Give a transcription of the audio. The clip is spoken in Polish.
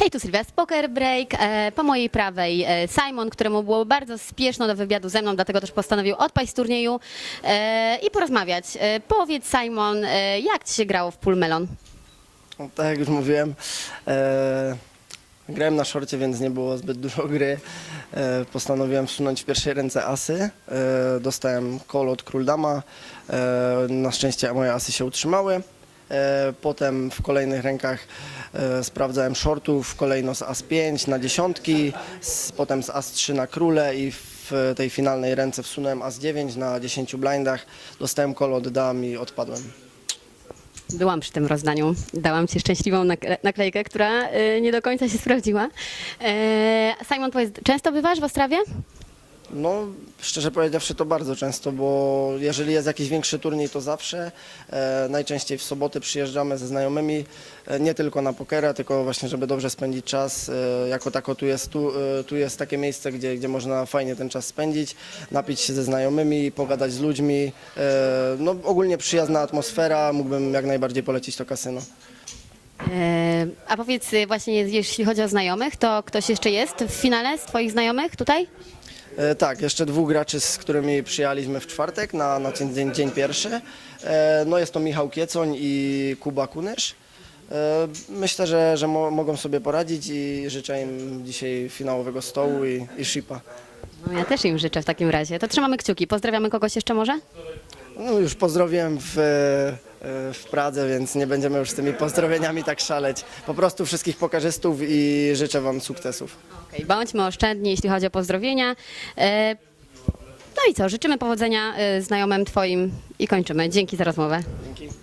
Hej, tu Sylwia z Poker Break. E, Po mojej prawej e, Simon, któremu było bardzo spieszno do wywiadu ze mną, dlatego też postanowił odpaść z turnieju e, i porozmawiać. Powiedz Simon, jak ci się grało w Pool Melon? No, tak jak już mówiłem, e, grałem na szorcie, więc nie było zbyt dużo gry. E, postanowiłem wsunąć w pierwszej ręce asy. E, dostałem kol od król dama. E, na szczęście moje asy się utrzymały. E, potem w kolejnych rękach e, sprawdzałem shortów, kolejno z as 5 na dziesiątki, potem z as 3 na króle i w tej finalnej ręce wsunąłem as 9 na 10 blindach. Dostałem kol od dam i odpadłem. Byłam przy tym rozdaniu. Dałam ci szczęśliwą nakle- naklejkę, która e, nie do końca się sprawdziła. Simon, powiedz, często bywasz w Ostrawie? No, szczerze powiedziawszy, to bardzo często, bo jeżeli jest jakiś większy turniej, to zawsze. E, najczęściej w soboty przyjeżdżamy ze znajomymi, e, nie tylko na pokera, tylko właśnie, żeby dobrze spędzić czas. E, jako tako tu jest, tu, e, tu jest takie miejsce, gdzie, gdzie można fajnie ten czas spędzić, napić się ze znajomymi, pogadać z ludźmi. E, no, ogólnie przyjazna atmosfera, mógłbym jak najbardziej polecić to kasyno. E, A powiedz e, właśnie, jeśli chodzi o znajomych, to ktoś jeszcze jest w finale z twoich znajomych tutaj? E, tak, jeszcze dwóch graczy, z którymi przyjechaliśmy w czwartek na, na dzień, dzień, dzień pierwszy. E, no jest to Michał Kiecoń i Kuba Kunysz. E, myślę, że, że mo, mogą sobie poradzić i życzę im dzisiaj finałowego stołu i, i shipa. No, ja też im życzę w takim razie. To trzymamy kciuki. Pozdrawiamy kogoś jeszcze może? No już pozdrowiłem w, e, w Pradze, więc nie będziemy już z tymi pozdrowieniami tak szaleć. Po prostu wszystkich pokażystów i życzę Wam sukcesów. Okej, bądźmy oszczędni, jeśli chodzi o pozdrowienia. E, No i co, życzymy powodzenia e, znajomym twoim i kończymy. Dzięki za rozmowę. Dzięki.